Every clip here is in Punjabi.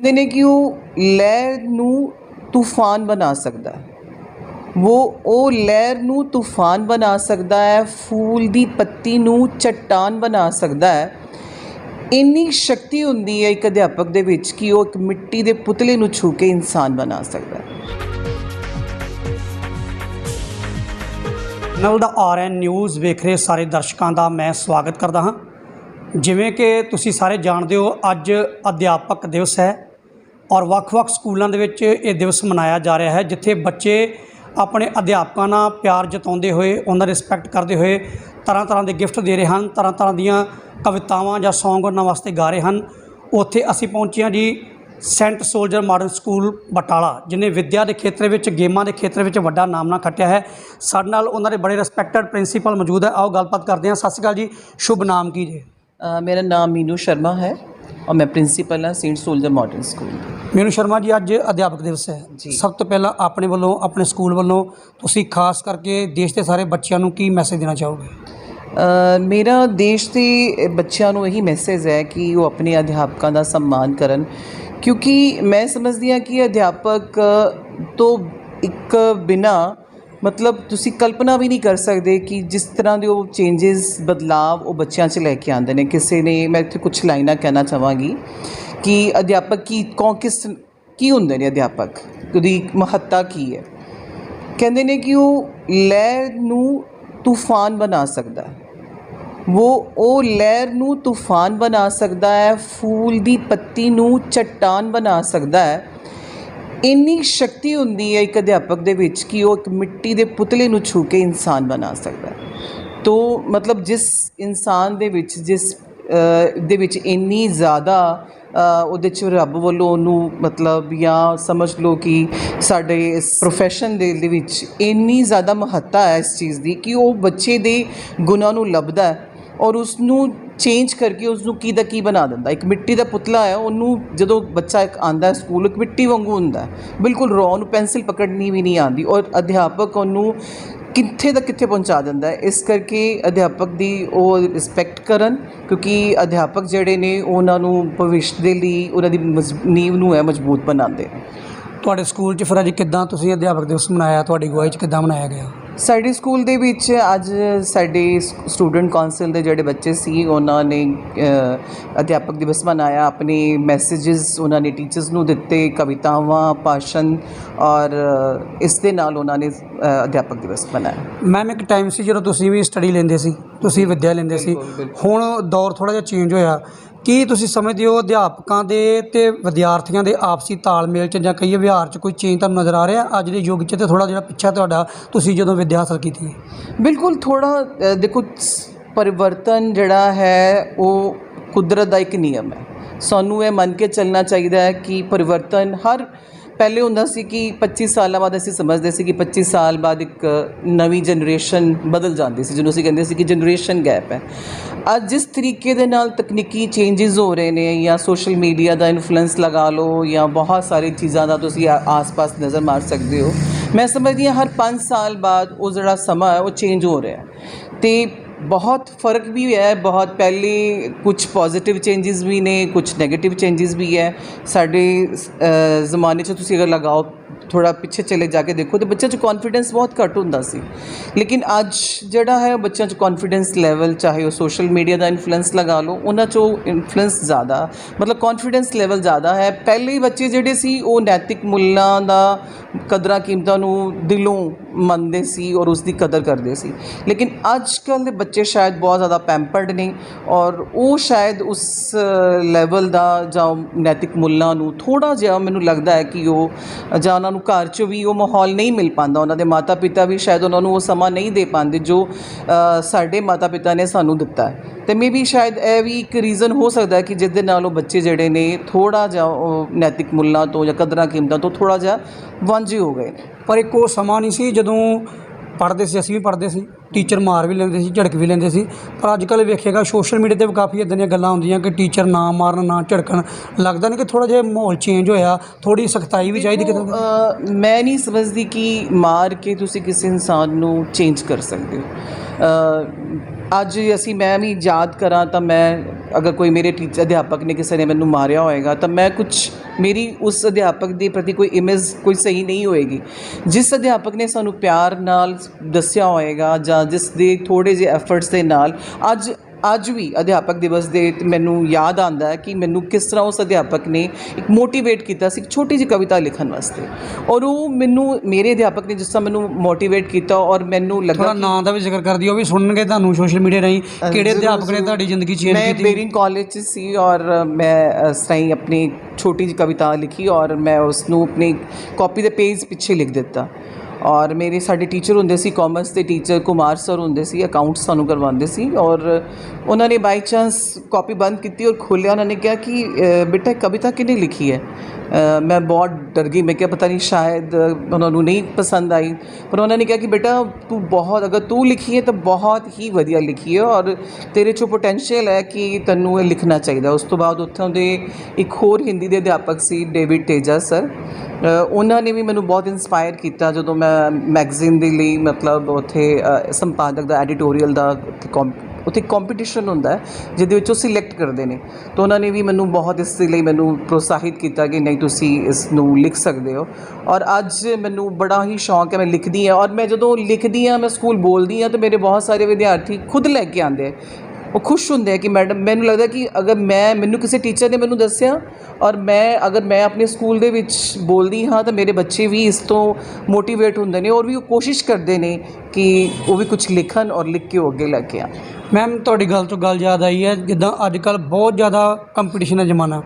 ਕਹਿੰਦੇ ਨੇ ਕਿ ਉਹ ਲਹਿਰ ਨੂੰ ਤੂਫਾਨ ਬਣਾ ਸਕਦਾ ਹੈ। ਉਹ ਉਹ ਲਹਿਰ ਨੂੰ ਤੂਫਾਨ ਬਣਾ ਸਕਦਾ ਹੈ, ਫੂਲ ਦੀ ਪੱਤੀ ਨੂੰ ਚਟਾਨ ਬਣਾ ਸਕਦਾ ਹੈ। ਇੰਨੀ ਸ਼ਕਤੀ ਹੁੰਦੀ ਹੈ ਇੱਕ ਅਧਿਆਪਕ ਦੇ ਵਿੱਚ ਕਿ ਉਹ ਇੱਕ ਮਿੱਟੀ ਦੇ ਪੁਤਲੇ ਨੂੰ ਛੂ ਕੇ ਇਨਸਾਨ ਬਣਾ ਸਕਦਾ ਹੈ। ਨਲ ਦਾ ਆਰਐਨ ਨਿਊਜ਼ ਵੇਖ ਰਹੇ ਸਾਰੇ ਦਰਸ਼ਕਾਂ ਦਾ ਮੈਂ ਸਵਾਗਤ ਕਰਦਾ ਹਾਂ। ਜਿਵੇਂ ਕਿ ਤੁਸੀਂ ਸਾਰੇ ਜਾਣਦੇ ਹੋ, ਅੱਜ ਅਧਿਆਪਕ ਦਿਵਸ ਹੈ। ਔਰ ਵੱਖ-ਵੱਖ ਸਕੂਲਾਂ ਦੇ ਵਿੱਚ ਇਹ ਦਿਵਸ ਮਨਾਇਆ ਜਾ ਰਿਹਾ ਹੈ, ਜਿੱਥੇ ਬੱਚੇ ਆਪਣੇ ਅਧਿਆਪਕਾਂ ਨਾਲ ਪਿਆਰ ਜਤਾਉਂਦੇ ਹੋਏ, ਉਹਨਾਂ ਦਾ ਰਿਸਪੈਕਟ ਕਰਦੇ ਹੋਏ ਤਰ੍ਹਾਂ ਤਰ੍ਹਾਂ ਦੇ ਗਿਫਟ ਦੇ ਰਹੇ ਹਨ ਤਰ੍ਹਾਂ ਤਰ੍ਹਾਂ ਦੀਆਂ ਕਵਿਤਾਵਾਂ ਜਾਂ ਸੌਂਗ ਉਹਨਾਂ ਵਾਸਤੇ ਗਾ ਰਹੇ ਹਨ। ਉੱਥੇ ਅਸੀਂ ਪਹੁੰਚੇ ਹਾਂ ਜੀ Saint Soldier Modern School Batala, ਜਿਨੇ ਵਿੱਦਿਆ ਦੇ ਖੇਤਰ ਵਿੱਚ, ਗੇਮਾਂ ਦੇ ਖੇਤਰ ਵਿੱਚ ਵੱਡਾ ਨਾਮਨਾ ਖੱਟਿਆ ਹੈ। ਸਾਡੇ ਨਾਲ ਉਹਨਾਂ ਦੇ ਬੜੇ ਰਿਸਪੈਕਟਡ ਪ੍ਰਿੰਸੀਪਲ ਮੌਜੂਦ ਹੈ। ਆਓ ਗੱਲਬਾਤ ਕਰਦੇ ਹਾਂ। ਸਤਿ ਸ਼੍ਰੀ ਅਕਾਲ ਜੀ। ਸ਼ੁਭ ਨਾਮ ਕੀ ਜੀ? ਮੇਰਾ ਨਾਮ ਮੀਨੂ ਸ਼ਰਮਾ ਹੈ। ਔਰ ਮੈਂ ਪ੍ਰਿੰਸੀਪਲ ਹਾਂ Saint Soldier Modern School Meenu Sharma ji ਅੱਜ ਅਧਿਆਪਕ ਦਿਵਸ ਹੈ। ਸਭ ਤੋਂ ਪਹਿਲਾਂ ਆਪਣੇ ਵੱਲੋਂ ਆਪਣੇ ਸਕੂਲ ਵੱਲੋਂ ਤੁਸੀਂ ਖਾਸ ਕਰਕੇ ਦੇਸ਼ ਦੇ ਸਾਰੇ ਬੱਚਿਆਂ ਨੂੰ ਕੀ ਮੈਸੇਜ ਦੇਣਾ ਚਾਹੋਗੇ? ਮੇਰਾ ਦੇਸ਼ ਦੇ ਬੱਚਿਆਂ ਨੂੰ ਇਹੀ ਮੈਸੇਜ ਹੈ ਕਿ ਉਹ ਆਪਣੇ ਅਧਿਆਪਕਾਂ ਦਾ ਸਨਮਾਨ ਕਰਨ। ਕਿਉਂਕਿ ਮੈਂ ਸਮਝਦੀ ਹਾਂ ਕਿ ਅਧਿਆਪਕ ਤੋਂ ਇੱਕ ਬਿਨਾ ਮਤਲਬ ਤੁਸੀਂ ਕਲਪਨਾ ਵੀ ਨਹੀਂ ਕਰ ਸਕਦੇ ਕਿ ਜਿਸ ਤਰ੍ਹਾਂ ਦੇ ਉਹ ਚੇਂਜਸ ਬਦਲਾਵ ਉਹ ਬੱਚਿਆਂ 'ਚ ਲੈ ਕੇ ਆਉਂਦੇ ਨੇ। ਕਿਸੇ ਨੇ, ਮੈਂ ਇੱਥੇ ਕੁਝ ਲਾਈਨਾਂ ਕਹਿਣਾ ਚਾਹਾਂਗੀ ਕਿ ਅਧਿਆਪਕ ਕੀ, ਕੌਣ ਕਿਸ, ਕੀ ਹੁੰਦੇ ਨੇ ਅਧਿਆਪਕ? ਉਹਦੀ ਮਹੱਤਤਾ ਕੀ ਹੈ? ਕਹਿੰਦੇ ਨੇ ਕਿ ਉਹ ਲਹਿਰ ਨੂੰ ਤੂਫਾਨ ਬਣਾ ਸਕਦਾ। ਹੈ ਉਹ ਉਹ ਲਹਿਰ ਨੂੰ ਤੂਫਾਨ ਬਣਾ ਸਕਦਾ ਹੈ, ਫੂਲ ਦੀ ਪੱਤੀ ਨੂੰ ਚਟਾਨ ਬਣਾ ਸਕਦਾ ਹੈ। ਇੰਨੀ ਸ਼ਕਤੀ ਹੁੰਦੀ ਹੈ ਇੱਕ ਅਧਿਆਪਕ ਦੇ ਵਿੱਚ ਕਿ ਉਹ ਇੱਕ ਮਿੱਟੀ ਦੇ ਪੁਤਲੇ ਨੂੰ ਛੂ ਕੇ ਇਨਸਾਨ ਬਣਾ ਸਕਦਾ ਤੋ ਮਤਲਬ ਜਿਸ ਇਨਸਾਨ ਦੇ ਵਿੱਚ, ਜਿਸ ਦੇ ਵਿੱਚ ਇੰਨੀ ਜ਼ਿਆਦਾ ਉਹਦੇ ਚ ਰੱਬ ਵੱਲੋਂ ਉਹਨੂੰ ਮਤਲਬ ਜਾਂ ਸਮਝ ਲਓ ਕਿ ਸਾਡੇ ਇਸ ਪ੍ਰੋਫੈਸ਼ਨ ਦੇ ਵਿੱਚ ਇੰਨੀ ਜ਼ਿਆਦਾ ਮਹੱਤਤਾ ਹੈ ਇਸ ਚੀਜ਼ ਦੀ ਕਿ ਉਹ ਬੱਚੇ ਦੇ ਗੁਣਾਂ ਨੂੰ ਲੱਭਦਾ ਹੈ। ਔਰ ਉਸ ਨੂੰ ਚੇਂਜ ਕਰਕੇ ਉਸ ਨੂੰ ਕੀ ਦਾ ਕੀ ਬਣਾ ਦਿੰਦਾ ਇੱਕ ਮਿੱਟੀ ਦਾ ਪੁਤਲਾ ਹੈ, ਉਹਨੂੰ ਜਦੋਂ ਬੱਚਾ ਇੱਕ ਆਂਦਾ ਸਕੂਲ, ਇੱਕ ਮਿੱਟੀ ਵਾਂਗੂ ਹੁੰਦਾ ਬਿਲਕੁਲ ਰੌ ਨੂੰ ਪੈਨਸਿਲ ਪਕੜਨੀ ਵੀ ਨਹੀਂ ਆਉਂਦੀ ਔਰ ਅਧਿਆਪਕ ਉਹਨੂੰ ਕਿੱਥੇ ਦਾ ਕਿੱਥੇ ਪਹੁੰਚਾ ਦਿੰਦਾ ਇਸ ਕਰਕੇ ਅਧਿਆਪਕ ਦੀ ਉਹ ਰਿਸਪੈਕਟ ਕਰਨ ਕਿਉਂਕਿ ਅਧਿਆਪਕ ਜਿਹੜੇ ਨੇ ਉਹਨਾਂ ਨੂੰ ਭਵਿੱਖ ਦੇ ਲਈ ਉਹਨਾਂ ਦੀ ਮਜ਼- ਨੀਂਹ ਨੂੰ ਹੈ ਮਜ਼ਬੂਤ ਬਣਾਉਂਦੇ ਤੁਹਾਡੇ ਸਕੂਲ 'ਚ ਫਿਰ ਅੱਜ ਕਿੱਦਾਂ ਤੁਸੀਂ ਅਧਿਆਪਕ ਦਿਵਸ ਮਨਾਇਆ? ਤੁਹਾਡੀ ਅਗਵਾਈ 'ਚ ਕਿੱਦਾਂ ਮਨਾਇਆ ਗਿਆ? ਸਾਡੇ ਸਕੂਲ ਦੇ ਵਿੱਚ ਅੱਜ ਸਾਡੇ ਸਟੂਡੈਂਟ ਕਾਉਂਸਲ ਦੇ ਜਿਹੜੇ ਬੱਚੇ ਸੀ ਉਹਨਾਂ ਨੇ ਅਧਿਆਪਕ ਦਿਵਸ ਮਨਾਇਆ। ਆਪਣੇ ਮੈਸੇजेस ਉਹਨਾਂ ਨੇ ਟੀਚਰਸ ਨੂੰ ਦਿੱਤੇ ਕਵਿਤਾਵਾਂ ਭਾਸ਼ਣ ਔਰ ਇਸ ਦੇ ਨਾਲ ਉਹਨਾਂ ਨੇ ਅਧਿਆਪਕ ਦਿਵਸ ਮਨਾਇਆ। ਮੈਮ ਇੱਕ ਟਾਈਮ ਸੀ ਜਦੋਂ ਤੁਸੀਂ ਵੀ ਸਟੱਡੀ ਲੈਂਦੇ ਸੀ ਤੁਸੀਂ ਵਿੱਦਿਆ ਲੈਂਦੇ ਸੀ। ਹੁਣ ਦੌਰ ਥੋੜਾ ਜਿਹਾ ਚੇਂਜ ਹੋਇਆ। ਕੀ ਤੁਸੀਂ ਸਮਝਦੇ ਹੋ ਅਧਿਆਪਕਾਂ ਦੇ ਤੇ ਵਿਦਿਆਰਥੀਆਂ ਦੇ ਆਪਸੀ ਤਾਲਮੇਲ 'ਚ ਜਾਂ ਕਈ ਵਿਹਾਰ 'ਚ ਕੋਈ ਚੇਂਜ ਤੁਹਾਨੂੰ ਨਜ਼ਰ ਆ ਰਿਹਾ? ਅੱਜ ਦੇ ਯੁੱਗ 'ਚ ਤੇ ਥੋੜਾ ਜਿਹੜਾ ਪਿੱਛਾ ਤੁਹਾਡਾ, ਤੁਸੀਂ ਜਦੋਂ ਵਿੱਦਿਆ ਹਾਸਲ ਕੀਤੀ ਬਿਲਕੁਲ ਥੋੜਾ ਦੇਖੋ ਪਰਿਵਰਤਨ ਜਿਹੜਾ ਹੈ, ਉਹ ਕੁਦਰਤ ਦਾ ਇੱਕ ਨਿਯਮ ਹੈ। ਸਾਨੂੰ ਇਹ ਮੰਨ ਕੇ ਚੱਲਣਾ ਚਾਹੀਦਾ ਹੈ ਕਿ ਪਰਿਵਰਤਨ ਹਰ ਪਹਿਲੇ ਹੁੰਦਾ ਸੀ ਕਿ 25 ਸਾਲਾਂ ਬਾਅਦ ਅਸੀਂ ਸਮਝਦੇ ਸੀ ਕਿ 25 ਸਾਲ ਬਾਅਦ ਇੱਕ ਨਵੀਂ ਜਨਰੇਸ਼ਨ ਬਦਲ ਜਾਂਦੀ ਸੀ, ਜਿਹਨੂੰ ਅਸੀਂ ਕਹਿੰਦੇ ਸੀ ਕਿ ਜਨਰੇਸ਼ਨ ਗੈਪ ਹੈ। ਅੱਜ ਜਿਸ ਤਰੀਕੇ ਦੇ ਨਾਲ ਤਕਨੀਕੀ ਚੇਂਜਸ ਹੋ ਰਹੇ ਨੇ ਜਾਂ ਸੋਸ਼ਲ ਮੀਡੀਆ ਦਾ ਇਨਫਲੂਐਂਸ ਲਗਾ ਲਓ ਜਾਂ ਬਹੁਤ ਸਾਰੀ ਚੀਜ਼ਾਂ ਦਾ ਤੁਸੀਂ ਆ- ਆਸ-ਪਾਸ ਨਜ਼ਰ ਮਾਰ ਸਕਦੇ ਹੋ, ਮੈਂ ਸਮਝਦੀ ਹਾਂ ਹਰ 5 ਸਾਲ ਬਾਅਦ ਉਹ ਜਿਹੜਾ ਸਮਾਂ ਹੈ ਉਹ ਚੇਂਜ ਹੋ ਰਿਹਾ ਹੈ। ਤੇ ਬਹੁਤ ਫ਼ਰਕ ਵੀ ਹੈ, ਬਹੁਤ ਪਹਿਲੇ ਕੁਝ ਪੋਜ਼ਿਟਿਵ ਚੇਂਜਸ ਵੀ ਨੇ ਕੁਝ 네ਗੇਟਿਵ ਚੇਂਜਸ ਵੀ ਹੈ। ਸਾਡੇ ਜ਼ਮਾਨੇ 'ਚ ਤੁਸੀਂ ਅਗਰ ਲਗਾਓ ਥੋੜਾ ਪਿੱਛੇ ਚਲੇ ਜਾ ਕੇ ਦੇਖੋ, ਤੇ ਬੱਚਿਆਂ 'ਚ ਕੌਨਫੀਡੈਂਸ ਬਹੁਤ ਘੱਟ ਹੁੰਦਾ ਸੀ। ਲੇਕਿਨ ਅੱਜ ਜਿਹੜਾ ਹੈ, ਬੱਚਿਆਂ 'ਚ ਕੌਨਫੀਡੈਂਸ ਲੈਵਲ ਚਾਹੇ ਉਹ ਸੋਸ਼ਲ ਮੀਡੀਆ ਦਾ ਇਨਫਲੂਐਂਸ ਲਗਾ ਲਓ, ਉਹਨਾਂ 'ਚੋਂ ਇਨਫਲੂਐਂਸ ਜ਼ਿਆਦਾ। ਮਤਲਬ ਕੌਨਫੀਡੈਂਸ ਲੈਵਲ ਜ਼ਿਆਦਾ ਹੈ। ਪਹਿਲੇ ਬੱਚੇ ਜਿਹੜੇ ਸੀ, ਉਹ ਨੈਤਿਕ ਮੁੱਲਾਂ ਦਾ ਕਦਰਾਂ ਕੀਮਤਾਂ ਨੂੰ ਦਿਲੋਂ ਮੰਨਦੇ ਸੀ ਔਰ ਉਸ ਦੀ ਕਦਰ ਕਰਦੇ ਸੀ। ਲੇਕਿਨ ਅੱਜ ਕੱਲ੍ਹ ਦੇ ਬੱਚੇ ਸ਼ਾਇਦ ਬਹੁਤ ਜ਼ਿਆਦਾ ਪੈਂਪਰਡ ਨੇ ਔਰ ਉਹ ਸ਼ਾਇਦ ਉਸ ਲੈਵਲ ਦਾ ਜਾਂ ਨੈਤਿਕ ਮੁੱਲਾਂ ਨੂੰ ਥੋੜਾ ਜਿਹਾ ਮੈਨੂੰ ਲੱਗਦਾ ਹੈ ਕਿ ਉਹ, ਜਾਂ ਉਹਨਾਂ ਨੂੰ ਘਰ 'ਚ ਵੀ ਉਹ ਮਾਹੌਲ ਨਹੀਂ ਮਿਲ ਪਾਉਂਦਾ, ਉਹਨਾਂ ਦੇ ਮਾਤਾ ਪਿਤਾ ਵੀ ਸ਼ਾਇਦ ਉਹਨਾਂ ਨੂੰ ਉਹ ਸਮਾਂ ਨਹੀਂ ਦੇ ਪਾਉਂਦੇ ਜੋ ਸਾਡੇ ਮਾਤਾ ਪਿਤਾ ਨੇ ਸਾਨੂੰ ਦਿੱਤਾ ਹੈ। ਤੇ ਮੇਬੀ ਸ਼ਾਇਦ ਇਹ ਵੀ ਇੱਕ ਰੀਜ਼ਨ ਹੋ ਸਕਦਾ ਹੈ ਕਿ ਜਿਸ ਦੇ ਨਾਲ ਉਹ ਬੱਚੇ ਜਿਹੜੇ ਨੇ ਥੋੜਾ ਜਿਹਾ ਉਹ ਨੈਤਿਕ ਮੁੱਲਾਂ ਤੋਂ ਜਾਂ ਕਦਰਾਂ ਕੀਮਤਾਂ ਤੋਂ ਥੋੜਾ ਜਿਹਾ ਵਾਂਝੇ ਹੋ ਗਏ ਪਰ ਇੱਕ ਉਹ ਸਮਾਂ ਨਹੀਂ ਸੀ ਜਦੋਂ ਪੜ੍ਹਦੇ ਸੀ, ਅਸੀਂ ਵੀ ਪੜ੍ਹਦੇ ਸੀ। ਟੀਚਰ ਮਾਰ ਵੀ ਲੈਂਦੇ ਸੀ, ਝੜਕ ਵੀ ਲੈਂਦੇ ਸੀ। ਪਰ ਅੱਜ ਕੱਲ੍ਹ ਵੇਖੇਗਾ ਸੋਸ਼ਲ ਮੀਡੀਆ ਤੇ ਵੀ ਕਾਫੀ ਇਦਾਂ ਦੀਆਂ ਗੱਲਾਂ ਹੁੰਦੀਆਂ ਕਿ ਟੀਚਰ ਨਾ ਮਾਰਨ, ਨਾ ਝੜਕਣ। ਲੱਗਦਾ ਨਹੀਂ ਕਿ ਥੋੜਾ ਜਿਹਾ ਮਾਹੌਲ ਚੇਂਜ ਹੋਇਆ ਥੋੜੀ ਸਖਤਾਈ ਵੀ ਚਾਹੀਦੀ ਕਿਤੇ ਮੈਂ ਨਹੀਂ ਸਮਝਦੀ ਕਿ ਮਾਰ ਕੇ ਤੁਸੀਂ ਕਿਸੇ ਇਨਸਾਨ ਨੂੰ ਚੇਂਜ ਕਰ ਸਕਦੇ ਹੋ। ਅੱਜ ਅਸੀਂ, ਮੈਂ ਵੀ ਯਾਦ ਕਰਾਂ ਤਾਂ ਮੈਂ ਅਗਰ ਕੋਈ ਮੇਰੇ ਟੀਚਰ ਅਧਿਆਪਕ ਨੇ ਕਿਸੇ ਨੇ ਮੈਨੂੰ ਮਾਰਿਆ ਹੋਏਗਾ, ਤਾਂ ਮੈਂ ਕੁਝ ਮੇਰੀ ਉਸ ਅਧਿਆਪਕ ਦੇ ਪ੍ਰਤੀ ਕੋਈ ਇਮੇਜ ਕੋਈ ਸਹੀ ਨਹੀਂ ਹੋਏਗੀ। ਜਿਸ ਅਧਿਆਪਕ ਨੇ ਸਾਨੂੰ ਪਿਆਰ ਨਾਲ ਦੱਸਿਆ ਹੋਏਗਾ ਜਾਂ ਜਿਸ ਦੇ ਥੋੜੇ ਜਿਹੇ ਐਫਰਟਸ ਦੇ ਨਾਲ, ਅੱਜ ਅੱਜ ਵੀ ਅਧਿਆਪਕ ਦਿਵਸ ਦੇ ਮੈਨੂੰ ਯਾਦ ਹੈ ਕਿ ਮੈਨੂੰ ਕਿਸ ਤਰ੍ਹਾਂ ਉਸ ਅਧਿਆਪਕ ਨੇ ਇੱਕ ਮੋਟੀਵੇਟ ਕੀਤਾ ਸੀ ਇੱਕ ਛੋਟੀ ਜਿਹੀ ਕਵਿਤਾ ਲਿਖਣ ਵਾਸਤੇ। ਔਰ ਉਹ ਮੈਨੂੰ ਮੇਰੇ ਅਧਿਆਪਕ ਨੇ ਜਿਸ ਤਰ੍ਹਾਂ ਮੈਨੂੰ ਮੋਟੀਵੇਟ ਕੀਤਾ ਔਰ ਮੈਨੂੰ ਲੱਗਾ ਥੋੜਾ ਨਾਂ ਦਾ ਵੀ ਜ਼ਿਕਰ ਕਰ ਦਿਓ ਉਹ ਵੀ ਸੁਣਨਗੇ ਤੁਹਾਨੂੰ ਸੋਸ਼ਲ ਮੀਡੀਆ ਰਾਹੀਂ ਕਿਹੜੇ ਅਧਿਆਪਕ ਨੇ ਤੁਹਾਡੀ ਜ਼ਿੰਦਗੀ ਚੇਂਜ ਮੈਂ ਕੀਤੀ? ਬੇਰਿੰਗ ਕਾਲਜ 'ਚ ਸੀ ਔਰ ਮੈਂ ਇਸ ਤਰ੍ਹਾਂ ਹੀ ਆਪਣੀ ਛੋਟੀ ਜਿਹੀ ਕਵਿਤਾ ਲਿਖੀ ਔਰ ਮੈਂ ਉਸ ਨੂੰ ਆਪਣੀ ਕਾਪੀ ਦੇ ਪੇਜ ਪਿੱਛੇ ਲਿਖ ਦਿੱਤਾ। ਔਰ ਮੇਰੇ ਸਾਡੇ ਟੀਚਰ ਹੁੰਦੇ ਸੀ ਕਾਮਰਸ ਦੇ ਟੀਚਰ ਕੁਮਾਰ ਸਰ ਹੁੰਦੇ ਸੀ ਅਕਾਊਂਟਸ ਸਾਨੂੰ ਕਰਵਾਉਂਦੇ ਸੀ ਔਰ ਉਹਨਾਂ ਨੇ ਬਾਈ ਚਾਂਸ ਕਾਪੀ ਬੰਦ ਕੀਤੀ ਔਰ ਖੋਲ੍ਹਿਆ। ਉਹਨਾਂ ਨੇ ਕਿਹਾ ਕਿ ਬੇਟਾ ਕਵਿਤਾ ਕਿਹਨੇ ਲਿਖੀ ਹੈ? ਅ, ਮੈਂ ਬਹੁਤ ਡਰ ਗਈ। ਮੈਂ ਕਿਹਾ ਪਤਾ ਨਹੀਂ ਸ਼ਾਇਦ ਉਹਨਾਂ ਨੂੰ ਨਹੀਂ ਪਸੰਦ ਆਈ। ਪਰ ਉਹਨਾਂ ਨੇ ਕਿਹਾ ਕਿ ਬੇਟਾ ਤੂੰ ਬਹੁਤ ਅਗਰ ਤੂੰ ਲਿਖੀ ਹੈ ਤਾਂ ਬਹੁਤ ਹੀ ਵਧੀਆ ਲਿਖੀ ਹੈ ਔਰ ਤੇਰੇ 'ਚੋਂ ਪੋਟੈਂਸ਼ੀਅਲ ਹੈ ਕਿ ਤੈਨੂੰ ਇਹ ਲਿਖਣਾ ਚਾਹੀਦਾ। ਉਸ ਤੋਂ ਬਾਅਦ ਉੱਥੋਂ ਦੇ ਇੱਕ ਹੋਰ ਹਿੰਦੀ ਦੇ ਅਧਿਆਪਕ ਸੀ ਡੇਵਿਡ ਤੇਜਾ ਸਰ। ਉਹਨਾਂ ਨੇ ਵੀ ਮੈਨੂੰ ਬਹੁਤ ਇਨਸਪਾਇਰ ਕੀਤਾ ਜਦੋਂ ਮੈਂ ਮੈਗਜ਼ੀਨ ਦੇ ਲਈ ਮਤਲਬ ਉੱਥੇ ਸੰਪਾਦਕ ਦਾ ਐਡੀਟੋਰੀਅਲ ਦਾ ਉੱਥੇ ਕੌਮ- ਕੰਪੀਟੀਸ਼ਨ ਹੁੰਦਾ ਹੈ, ਜਿਹਦੇ ਵਿੱਚ ਉਹ ਸਿਲੈਕਟ ਕਰਦੇ ਨੇ। ਤਾਂ ਉਹਨਾਂ ਨੇ ਵੀ ਮੈਨੂੰ ਬਹੁਤ ਇਸ ਲਈ ਮੈਨੂੰ ਪ੍ਰੋਤਸਾਹਿਤ ਕੀਤਾ ਕਿ ਨਹੀਂ ਤੁਸੀਂ ਇਸ ਨੂੰ ਲਿਖ ਸਕਦੇ ਹੋ। ਔਰ ਅੱਜ ਮੈਨੂੰ ਬੜਾ ਹੀ ਸ਼ੌਂਕ ਹੈ, ਮੈਂ ਲਿਖਦੀ ਹਾਂ। ਔਰ ਮੈਂ ਜਦੋਂ ਲਿਖਦੀ ਹਾਂ, ਮੈਂ ਸਕੂਲ ਬੋਲਦੀ ਹਾਂ, ਤਾਂ ਮੇਰੇ ਬਹੁਤ ਸਾਰੇ ਵਿਦਿਆਰਥੀ ਖੁਦ ਲੈ ਕੇ ਆਉਂਦੇ ਆ। ਉਹ ਖੁਸ਼ ਹੁੰਦੇ ਆ ਕਿ ਮੈਡਮ ਮੈਨੂੰ ਲੱਗਦਾ ਕਿ ਅਗਰ ਮੈਂ ਮੈਨੂੰ ਕਿਸੇ ਟੀਚਰ ਨੇ ਮੈਨੂੰ ਦੱਸਿਆ ਔਰ ਮੈਂ ਅਗਰ ਮੈਂ ਆਪਣੇ ਸਕੂਲ ਦੇ ਵਿੱਚ ਬੋਲਦੀ ਹਾਂ ਤਾਂ ਮੇਰੇ ਬੱਚੇ ਵੀ ਇਸ ਤੋਂ ਮੋਟੀਵੇਟ ਹੁੰਦੇ ਨੇ ਔਰ ਵੀ ਉਹ ਕੋਸ਼ਿਸ਼ ਕਰਦੇ ਨੇ ਕਿ ਉਹ ਵੀ ਕੁਝ ਲਿਖਣ ਔਰ ਲਿਖ ਕੇ ਅੱਗੇ ਲੈ ਕੇ ਆਉਣ। ਮੈਮ ਤੁਹਾਡੀ ਗੱਲ ਤੋਂ ਗੱਲ ਯਾਦ ਆਈ ਹੈ ਜਿੱਦਾਂ ਅੱਜ ਕੱਲ ਬਹੁਤ ਜ਼ਿਆਦਾ ਕੰਪੀਟੀਸ਼ਨ ਦਾ ਜ਼ਮਾਨਾ।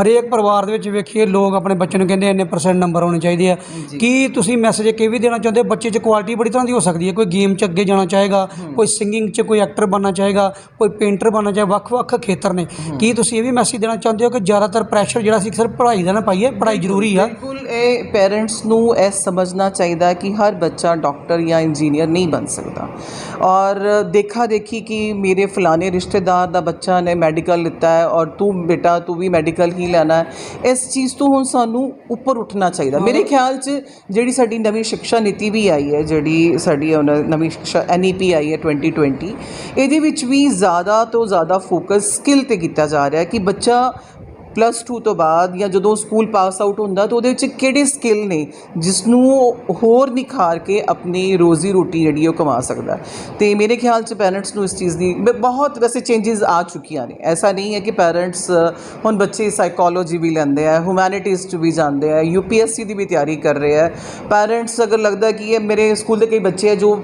ਹਰੇਕ ਪਰਿਵਾਰ ਦੇ ਵਿੱਚ ਵੇਖੀਏ ਲੋਕ ਆਪਣੇ ਬੱਚੇ ਨੂੰ ਕਹਿੰਦੇ ਇੰਨੇ ਪਰਸੈਂਟ ਨੰਬਰ ਹੋਣੇ ਚਾਹੀਦੇ ਆ। ਕੀ ਤੁਸੀਂ ਮੈਸੇਜ ਇਹ ਵੀ ਦੇਣਾ ਚਾਹੁੰਦੇ ਬੱਚੇ 'ਚ ਕੁਆਲਿਟੀ ਬੜੀ ਤਰ੍ਹਾਂ ਦੀ ਹੋ ਸਕਦੀ ਹੈ? ਕੋਈ ਗੇਮ 'ਚ ਅੱਗੇ ਜਾਣਾ ਚਾਹੇਗਾ ਕੋਈ ਸਿੰਗਿੰਗ 'ਚ ਕੋਈ ਐਕਟਰ ਬਣਨਾ ਚਾਹੇਗਾ ਕੋਈ ਪੇਂਟਰ ਬਣਨਾ ਚਾਹੇ ਵੱਖ-ਵੱਖ ਖੇਤਰ ਨੇ ਕੀ ਤੁਸੀਂ ਇਹ ਵੀ ਮੈਸੇਜ ਦੇਣਾ ਚਾਹੁੰਦੇ ਹੋ ਕਿ ਜ਼ਿਆਦਾਤਰ ਪ੍ਰੈਸ਼ਰ ਜਿਹੜਾ ਸੀ ਸਿਰਫ ਪੜ੍ਹਾਈ ਦਾ ਨਾ ਪਾਈਏ ਪੜ੍ਹਾਈ ਜ਼ਰੂਰੀ ਆ? ਬਿਲਕੁਲ ਇਹ ਪੇਰੈਂਟਸ ਨੂੰ ਇਹ ਸਮਝਣਾ ਚਾਹੀਦਾ ਕਿ ਹਰ ਬੱਚਾ ਡਾਕਟਰ ਜਾਂ ਇੰਜੀਨੀਅਰ ਨਹੀਂ ਬਣ ਸਕਦਾ। ਔਰ ਦੇਖਾ ਦੇਖੀ ਕਿ ਮੇਰੇ ਫਲਾਣੇ ਰਿਸ਼ਤੇਦਾਰ ਦਾ ਬੱਚਾ ਨੇ ਮੈਡੀਕਲ ਲਿੱਤਾ ਹੈ ਔਰ ਤੂੰ ਬੇਟਾ ਤੂੰ ਵੀ ਮੈਡੀਕਲ ਹੀ ਲੈਣਾ ਹੈ ਇਸ ਚੀਜ਼ ਤੋਂ ਹੁਣ ਸਾਨੂੰ ਉੱਪਰ ਉੱਠਣਾ ਚਾਹੀਦਾ। ਮੇਰੇ ਖਿਆਲ 'ਚ ਜਿਹੜੀ ਸਾਡੀ ਨਵੀਂ ਸਿੱਖਿਆ ਨੀਤੀ ਵੀ ਆਈ ਹੈ ਜਿਹੜੀ ਸਾਡੀ ਨਵੀਂ ਸਿੱਖਿਆ ਐਨਈਪੀ ਆਈ ਹੈ 2020 ਇਹਦੇ ਵਿੱਚ ਵੀ ਜ਼ਿਆਦਾ ਤੋਂ ਜ਼ਿਆਦਾ ਫੋਕਸ ਸਕਿੱਲ ਤੇ ਕੀਤਾ ਜਾ ਰਿਹਾ ਹੈ ਕਿ ਬੱਚਾ ਪਲੱਸ 2 ਤੋਂ ਬਾਅਦ ਜਾਂ ਜਦੋਂ ਸਕੂਲ ਪਾਸ ਆਊਟ ਹੁੰਦਾ ਤਾਂ ਉਹਦੇ ਵਿੱਚ ਕਿਹੜੇ ਸਕਿੱਲ ਨੇ ਜਿਸ ਨੂੰ ਹੋਰ ਨਿਖਾਰ ਕੇ ਆਪਣੀ ਰੋਜ਼ੀ ਰੋਟੀ ਜਿਹੜੀ ਉਹ ਕਮਾ ਸਕਦਾ ਹੈ। ਤੇ ਮੇਰੇ ਖਿਆਲ 'ਚ ਪੈਰੈਂਟਸ ਨੂੰ ਇਸ ਚੀਜ਼ ਦੀ ਬਹੁਤ ਵੈਸੇ ਚੇਂਜਸ ਆ ਚੁੱਕੀਆਂ ਨੇ ਐਸਾ ਨਹੀਂ ਹੈ ਕਿ ਪੈਰੈਂਟਸ ਹੁਣ ਬੱਚੇ ਸਾਈਕੋਲੋਜੀ ਵੀ ਲੈਂਦੇ ਆ ਹਿਊਮੈਨਿਟੀਜ਼ 'ਚ ਵੀ ਜਾਂਦੇ ਆ ਯੂਪੀਐਸਸੀ ਦੀ ਵੀ ਤਿਆਰੀ ਕਰ ਰਹੇ ਆ ਪੈਰੈਂਟਸ ਅਗਰ ਲੱਗਦਾ ਕਿ ਇਹ ਮੇਰੇ ਸਕੂਲ ਦੇ ਕਈ ਬੱਚੇ ਆ ਜੋ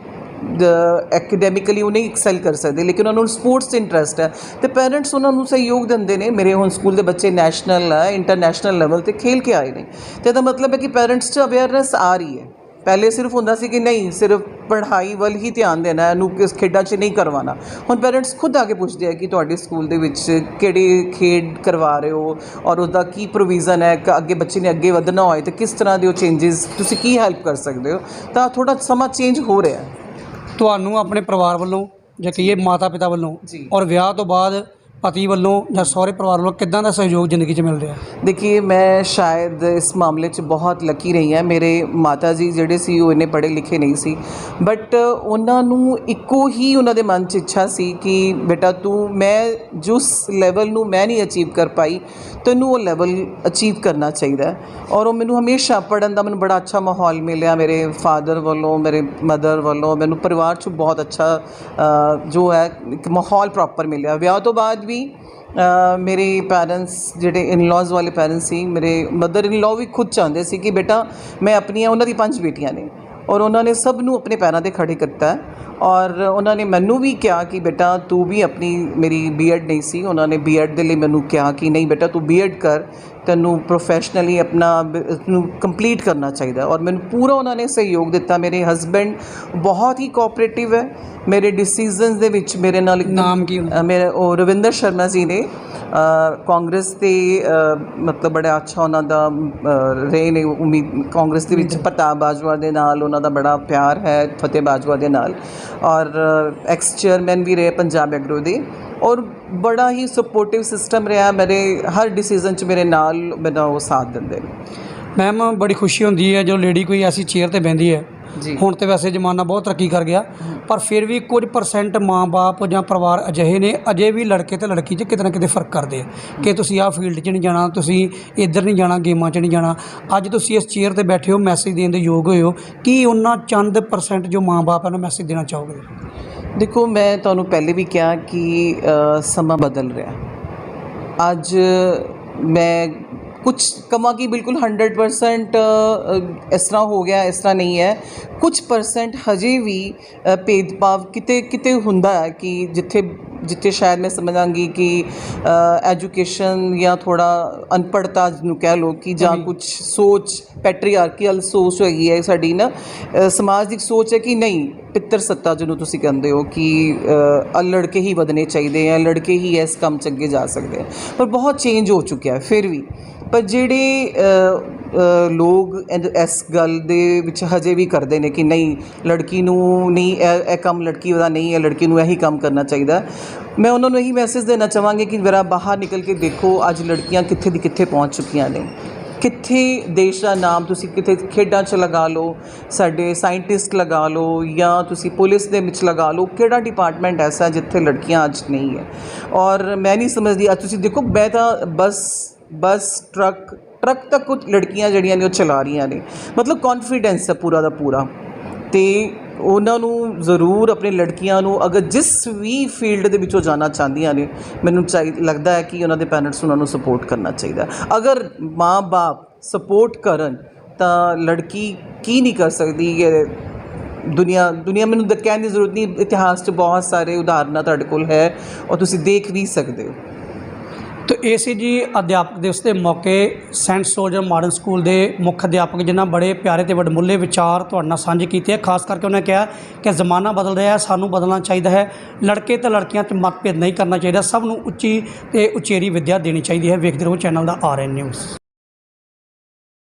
ਐਕੈਡੈਮਿਕਲੀ ਉਹ ਨਹੀਂ ਐਕਸੈਲ ਕਰ ਸਕਦੇ, ਲੇਕਿਨ ਉਹਨਾਂ ਨੂੰ ਸਪੋਰਟਸ 'ਚ ਇੰਟਰਸਟ ਹੈ। ਤੇ ਪੇਰੈਂਟਸ ਉਹਨਾਂ ਨੂੰ ਸਹਿਯੋਗ ਦਿੰਦੇ ਨੇ। ਮੇਰੇ ਹੁਣ ਸਕੂਲ ਦੇ ਬੱਚੇ ਨੈਸ਼ਨਲ ਹੈ ਇੰਟਰਨੈਸ਼ਨਲ ਲੈਵਲ ਤੇ ਖੇਲ ਕੇ ਆਏ ਨੇ। ਤੇ ਇਹਦਾ ਮਤਲਬ ਹੈ ਕਿ ਪੇਰੈਂਟਸ 'ਚ ਅਵੇਅਰਨੈਸ ਆ ਰਹੀ ਹੈ। ਪਹਿਲੇ ਸਿਰਫ ਹੁੰਦਾ ਸੀ ਕਿ ਨਹੀਂ, ਸਿਰਫ ਪੜ੍ਹਾਈ ਵੱਲ ਹੀ ਧਿਆਨ ਦੇਣਾ ਇਹਨੂੰ ਕਿਸ ਖੇਡਾਂ 'ਚ ਨਹੀਂ ਕਰਵਾਉਣਾ। ਹੁਣ ਪੇਰੈਂਟਸ ਖੁਦ ਆ ਕੇ ਪੁੱਛਦੇ ਆ ਕਿ ਤੁਹਾਡੇ ਸਕੂਲ ਦੇ ਵਿੱਚ ਕਿਹੜੇ ਖੇਡ ਕਰਵਾ ਰਹੇ ਹੋ ਔਰ ਉਹਦਾ ਕੀ ਪ੍ਰੋਵੀਜ਼ਨ ਹੈ ਕਿ ਅੱਗੇ ਬੱਚੇ ਨੇ ਅੱਗੇ ਵਧਣਾ ਹੋਏ ਤੇ ਕਿਸ ਤਰ੍ਹਾਂ ਦੇ ਉਹ ਚੇਂਜਸ ਤੁਸੀਂ ਕੀ ਹੈਲਪ ਕਰ ਸਕਦੇ ਹੋ? ਤਾਂ ਥੋੜਾ ਸਮਾਂ ਚੇਂਜ ਹੋ ਰਿਹਾ ਹੈ। ਤੁਹਾਨੂੰ ਆਪਣੇ ਪਰਿਵਾਰ ਵੱਲੋਂ ਜਾਂ ਕਹੀਏ ਮਾਤਾ ਪਿਤਾ ਵੱਲੋਂ ਜੀ। ਔਰ ਵਿਆਹ ਤੋਂ ਬਾਅਦ ਪਤੀ ਵੱਲੋਂ ਜਾਂ ਸਹੁਰੇ ਪਰਿਵਾਰ ਵੱਲੋਂ ਕਿੱਦਾਂ ਦਾ ਸਹਿਯੋਗ ਜ਼ਿੰਦਗੀ 'ਚ ਮਿਲ ਰਿਹਾ? ਦੇਖੀਏ, ਮੈਂ ਸ਼ਾਇਦ ਇਸ ਮਾਮਲੇ 'ਚ ਬਹੁਤ ਲੱਕੀ ਰਹੀ ਹਾਂ। ਮੇਰੇ ਮਾਤਾ ਜੀ ਜਿਹੜੇ ਸੀ, ਉਹ ਇੰਨੇ ਪੜ੍ਹੇ ਲਿਖੇ ਨਹੀਂ ਸੀ। ਬਟ ਉਹਨਾਂ ਨੂੰ ਇੱਕੋ ਹੀ ਉਹਨਾਂ ਦੇ ਮਨ 'ਚ ਇੱਛਾ ਸੀ ਕਿ ਬੇਟਾ ਤੂੰ, ਮੈਂ ਜਿਸ ਲੈਵਲ ਨੂੰ ਮੈਂ ਨਹੀਂ ਅਚੀਵ ਕਰ ਪਾਈ, ਤੈਨੂੰ ਉਹ ਲੈਵਲ ਅਚੀਵ ਕਰਨਾ ਚਾਹੀਦਾ ਔਰ ਉਹ ਮੈਨੂੰ ਹਮੇਸ਼ਾ ਪੜਨ ਦਾ ਮੈਨੂੰ ਬੜਾ ਅੱਛਾ ਮਾਹੌਲ ਮਿਲਿਆ। ਮੇਰੇ ਫਾਦਰ ਵੱਲੋਂ, ਮੇਰੇ ਮਦਰ ਵੱਲੋਂ, ਮੈਨੂੰ ਪਰਿਵਾਰ 'ਚ ਬਹੁਤ ਅੱਛਾ ਜੋ ਹੈ, ਇੱਕ ਮਾਹੌਲ ਪ੍ਰੋਪਰ ਮਿਲਿਆ। ਵਿਆਹ ਤੋਂ ਬਾਅਦ ਵੀ ਮੇਰੇ ਪੈਰੈਂਟਸ ਜਿਹੜੇ ਇਨ-ਲॉज ਵਾਲੇ ਪੈਰੈਂਟਸ ਸੀ, ਮੇਰੇ ਮਦਰ ਇਨ-ਲॉ ਵੀ ਖੁਦ ਚਾਹੁੰਦੇ ਸੀ ਕਿ ਬੇਟਾ ਮੈਂ ਆਪਣੀਆਂ ਉਹਨਾਂ ਦੀ ਪੰਜ ਬੇਟੀਆਂ ਨੇ ਔਰ ਉਹਨਾਂ ਨੇ ਸਭ ਨੂੰ ਆਪਣੇ ਪੈਰਾਂ ਤੇ ਖੜੇ ਕੀਤਾ ਔਰ ਉਹਨਾਂ ਨੇ ਮੈਨੂੰ ਵੀ ਕਿਹਾ ਕਿ ਬੇਟਾ ਤੂੰ ਵੀ ਆਪਣੀ ਮੇਰੀ ਬੀਐਡ ਨਹੀਂ ਸੀ, ਉਹਨਾਂ ਨੇ ਬੀਐਡ ਦੇ ਲਈ ਮੈਨੂੰ ਕਿਹਾ ਕਿ ਨਹੀਂ ਬੇਟਾ ਤੂੰ ਬੀਐਡ ਕਰ ਤੈਨੂੰ ਪ੍ਰੋਫੈਸ਼ਨਲੀ ਆਪਣਾ ਨੂੰ ਕੰਪਲੀਟ ਕਰਨਾ ਚਾਹੀਦਾ ਔਰ ਮੈਨੂੰ ਪੂਰਾ ਉਹਨਾਂ ਨੇ ਸਹਿਯੋਗ ਦਿੱਤਾ। ਮੇਰੇ ਹਸਬੈਂਡ ਬਹੁਤ ਹੀ ਕੋਆਪਰੇਟਿਵ ਹੈ। ਮੇਰੇ ਡਿਸੀਜਨਸ ਦੇ ਵਿੱਚ ਮੇਰੇ ਨਾਲ ਨਾਮ ਕੀ ਮੇਰੇ ਉਹ ਰਵਿੰਦਰ ਸ਼ਰਮਾ ਜੀ ਨੇ ਕਾਂਗਰਸ ਅ, ਮਤਲਬ ਬੜਾ ਅੱਛਾ ਉਹਨਾਂ ਦਾ ਰਹੇ ਨੇ ਉਮੀਦ ਕਾਂਗਰਸ ਦੇ ਵਿੱਚ ਪ੍ਰਤਾਪ ਬਾਜਵਾ ਦੇ ਨਾਲ ਉਹਨਾਂ ਦਾ ਬੜਾ ਪਿਆਰ ਹੈ ਫਤਿਹ ਬਾਜਵਾ ਦੇ ਨਾਲ। ਔਰ ਐਕਸ ਚੇਅਰਮੈਨ ਵੀ ਰਹੇ ਪੰਜਾਬ ਐਗਰੋ ਦੇ। ਔਰ ਬੜਾ ਹੀ ਸਪੋਰਟਿਵ ਸਿਸਟਮ ਰਿਹਾ ਮੇਰੇ ਹਰ ਡਿਸੀਜਨ 'ਚ ਮੇਰੇ ਨਾਲ ਮੇਰਾ ਉਹ ਸਾਥ ਦਿੰਦੇ ਨੇ। ਮੈਮ ਬੜੀ ਖੁਸ਼ੀ ਹੁੰਦੀ ਹੈ ਜਦੋਂ ਲੇਡੀ ਕੋਈ ਐਸੀ ਚੇਅਰ ਤੇ ਬਹਿੰਦੀ ਹੈ। ਹੁਣ ਤੇ ਵੈਸੇ ਜ਼ਮਾਨਾ ਬਹੁਤ ਤਰੱਕੀ ਕਰ ਗਿਆ ਪਰ ਫਿਰ ਵੀ ਕੁਝ ਪਰਸੈਂਟ ਮਾਂ-ਬਾਪ ਜਾਂ ਪਰਿਵਾਰ ਅਜਿਹੇ ਨੇ ਅਜੇ ਵੀ ਲੜਕੇ ਤੇ ਲੜਕੀ 'ਚ ਕਿਤੇ ਨਾ ਕਿਤੇ ਫ਼ਰਕ ਕਰਦੇ ਆ। ਕਿ ਤੁਸੀਂ ਆਹ ਫੀਲਡ 'ਚ ਨਹੀਂ ਜਾਣਾ ਤੁਸੀਂ ਇੱਧਰ ਨਹੀਂ ਜਾਣਾ ਗੇਮਾਂ 'ਚ ਨਹੀਂ ਜਾਣਾ। ਅੱਜ ਤੁਸੀਂ ਇਸ ਚੇਅਰ ਤੇ ਬੈਠੇ ਹੋ ਮੈਸੇਜ ਦੇਣ ਦੇ ਯੋਗ ਹੋਏ ਹੋ ਕੀ ਉਹਨਾਂ ਚੰਦ ਪਰਸੈਂਟ ਜੋ ਮਾਂ-ਬਾਪ ਨੂੰ ਮੈਸੇਜ ਦੇਣਾ ਚਾਹੋਗੇ? ਦੇਖੋ, ਮੈਂ ਤੁਹਾਨੂੰ ਪਹਿਲੇ ਵੀ ਕਿਹਾ ਕਿ ਸਮਾਂ ਬਦਲ ਰਿਹਾ। ਅੱਜ ਮੈਂ ਕੁਝ ਕਮਾ ਕਿ ਬਿਲਕੁਲ 100% ਇਸ ਤਰ੍ਹਾਂ ਹੋ ਗਿਆ, ਇਸ ਤਰ੍ਹਾਂ ਨਹੀਂ ਹੈ। ਕੁਝ ਪਰਸੈਂਟ ਹਜੇ ਵੀ ਭੇਦਭਾਵ ਕਿਤੇ ਕਿਤੇ ਹੁੰਦਾ ਹੈ ਕਿ ਜਿੱਥੇ ਜਿੱਥੇ ਸ਼ਾਇਦ ਮੈਂ ਸਮਝਾਂਗੀ ਕਿ ਐਜੂਕੇਸ਼ਨ ਜਾਂ ਥੋੜਾ ਅਨਪੜ੍ਹਤਾ ਜਿਹਨੂੰ ਕਹਿ ਲਓ ਕਿ ਜਾਂ ਕੁਝ ਸੋਚ ਪੈਟਰੀਆਰਕੀਅਲ ਸੋਚ ਹੈਗੀ ਹੈ ਸਾਡੀ ਨਾ ਅ, ਸਮਾਜਿਕ ਸੋਚ ਹੈ ਕਿ ਨਹੀਂ ਪਿੱਤਰ ਸੱਤਾ ਜਿਹਨੂੰ ਤੁਸੀਂ ਕਹਿੰਦੇ ਹੋ ਕਿ ਅ, ਲੜਕੇ ਹੀ ਵਧਣੇ ਚਾਹੀਦੇ ਆ ਲੜਕੇ ਹੀ ਇਸ ਕੰਮ 'ਚ ਅੱਗੇ ਜਾ ਸਕਦੇ ਆ ਪਰ ਬਹੁਤ ਚੇਂਜ ਹੋ ਚੁੱਕਿਆ ਹੈ ਫਿਰ ਵੀ ਪਰ ਜਿਹੜੇ ਲੋਕ ਇਨ- ਇਸ ਗੱਲ ਦੇ ਵਿੱਚ ਹਜੇ ਵੀ ਕਰਦੇ ਨੇ ਕਿ ਨਹੀਂ, ਲੜਕੀ ਨੂੰ ਨਹੀਂ, ਇਹ ਇਹ ਕੰਮ ਲੜਕੀ ਦਾ ਨਹੀਂ ਹੈ, ਲੜਕੀ ਨੂੰ ਇਹੀ ਕੰਮ ਕਰਨਾ ਚਾਹੀਦਾ। ਮੈਂ ਉਹਨਾਂ ਨੂੰ ਇਹੀ ਮੈਸੇਜ ਦੇਣਾ ਚਾਹਾਂਗੀ ਕਿ ਜ਼ਰਾ ਬਾਹਰ ਨਿਕਲ ਕੇ ਦੇਖੋ, ਅੱਜ ਲੜਕੀਆਂ ਕਿੱਥੇ ਦੀ ਕਿੱਥੇ ਪਹੁੰਚ ਚੁੱਕੀਆਂ ਨੇ। ਕਿੱਥੇ ਦੇਸ਼ ਦਾ ਨਾਮ ਤੁਸੀਂ ਕਿਤੇ ਖੇਡਾਂ 'ਚ ਲਗਾ ਲਓ, ਸਾਡੇ ਸਾਇੰਟਿਸਟ ਲਗਾ ਲਓ, ਜਾਂ ਤੁਸੀਂ ਪੁਲਿਸ ਦੇ ਵਿੱਚ ਲਗਾ ਲਓ, ਕਿਹੜਾ ਡਿਪਾਰਟਮੈਂਟ ਐਸਾ ਜਿੱਥੇ ਲੜਕੀਆਂ ਅੱਜ ਨਹੀਂ ਹੈ। ਔਰ ਮੈਂ ਨਹੀਂ ਸਮਝਦੀ, ਅੱਜ ਤੁਸੀਂ ਦੇਖੋ, ਮੈਂ ਤਾਂ ਬੱਸ ਬੱਸ ਟਰੱਕ ਟਰੱਕ ਤੱਕ ਕੁਝ ਲੜਕੀਆਂ ਜਿਹੜੀਆਂ ਨੇ ਉਹ ਚਲਾ ਰਹੀਆਂ ਨੇ। ਮਤਲਬ ਕੌਨਫੀਡੈਂਸ ਹੈ ਪੂਰਾ ਦਾ ਪੂਰਾ। ਤੇ ਉਹਨਾਂ ਨੂੰ ਜ਼ਰੂਰ ਆਪਣੇ ਲੜਕੀਆਂ ਨੂੰ ਅਗਰ ਜਿਸ ਵੀ ਫੀਲਡ ਦੇ ਵਿੱਚੋਂ ਜਾਣਾ ਚਾਹੁੰਦੀਆਂ ਨੇ, ਮੈਨੂੰ ਚਾਹੀ, ਲੱਗਦਾ ਹੈ ਕਿ ਉਹਨਾਂ ਦੇ ਪੈਰੈਂਟਸ ਉਹਨਾਂ ਨੂੰ ਸਪੋਰਟ ਕਰਨਾ ਚਾਹੀਦਾ ਅਗਰ ਮਾਂ-ਬਾਪ ਸਪੋਰਟ ਕਰਨ, ਤਾਂ ਲੜਕੀ ਕੀ ਨਹੀਂ ਕਰ ਸਕਦੀ ਇਹ ਦੁਨੀਆ ਦੁਨੀਆ ਮੈਨੂੰ ਕਹਿਣ ਦੀ ਜ਼ਰੂਰਤ ਨਹੀਂ, ਇਤਿਹਾਸ 'ਚ ਬਹੁਤ ਸਾਰੇ ਉਦਾਹਰਨਾਂ ਤੁਹਾਡੇ ਕੋਲ ਹੈ, ਔਰ ਤੁਸੀਂ ਦੇਖ ਵੀ ਸਕਦੇ ਹੋ। ਤੇ ਇਹ ਸੀ ਜੀ ਅਧਿਆਪਕ ਦਿਵਸ ਦੇ ਮੌਕੇ ਸੈਂਟ ਸੋਲਜਰ ਮਾਡਰਨ ਸਕੂਲ ਦੇ ਮੁੱਖ ਅਧਿਆਪਕ ਜਿਨ੍ਹਾਂ ਬੜੇ ਪਿਆਰੇ ਤੇ ਵਡਮੁੱਲੇ ਵਿਚਾਰ ਤੁਹਾਡੇ ਨਾਲ ਸਾਂਝੇ ਕੀਤੇ ਆ। ਖਾਸ ਕਰਕੇ ਉਹਨਾਂ ਕਿਹਾ ਕਿ ਜ਼ਮਾਨਾ ਬਦਲ ਰਿਹਾ ਹੈ, ਸਾਨੂੰ ਬਦਲਣਾ ਚਾਹੀਦਾ ਹੈ। ਲੜਕੇ ਤੇ ਲੜਕੀਆਂ 'ਚ ਮਤਭੇਦ ਨਹੀਂ ਕਰਨਾ ਚਾਹੀਦਾ। ਸਭ ਨੂੰ ਉੱਚੀ ਤੇ ਉਚੇਰੀ ਵਿੱਦਿਆ ਦੇਣੀ ਚਾਹੀਦੀ ਹੈ। ਵੇਖਦੇ ਰਹੋ, ਚੈਨਲ ਦਾ ਆਰ ਐਨ ਨਿਊਜ਼।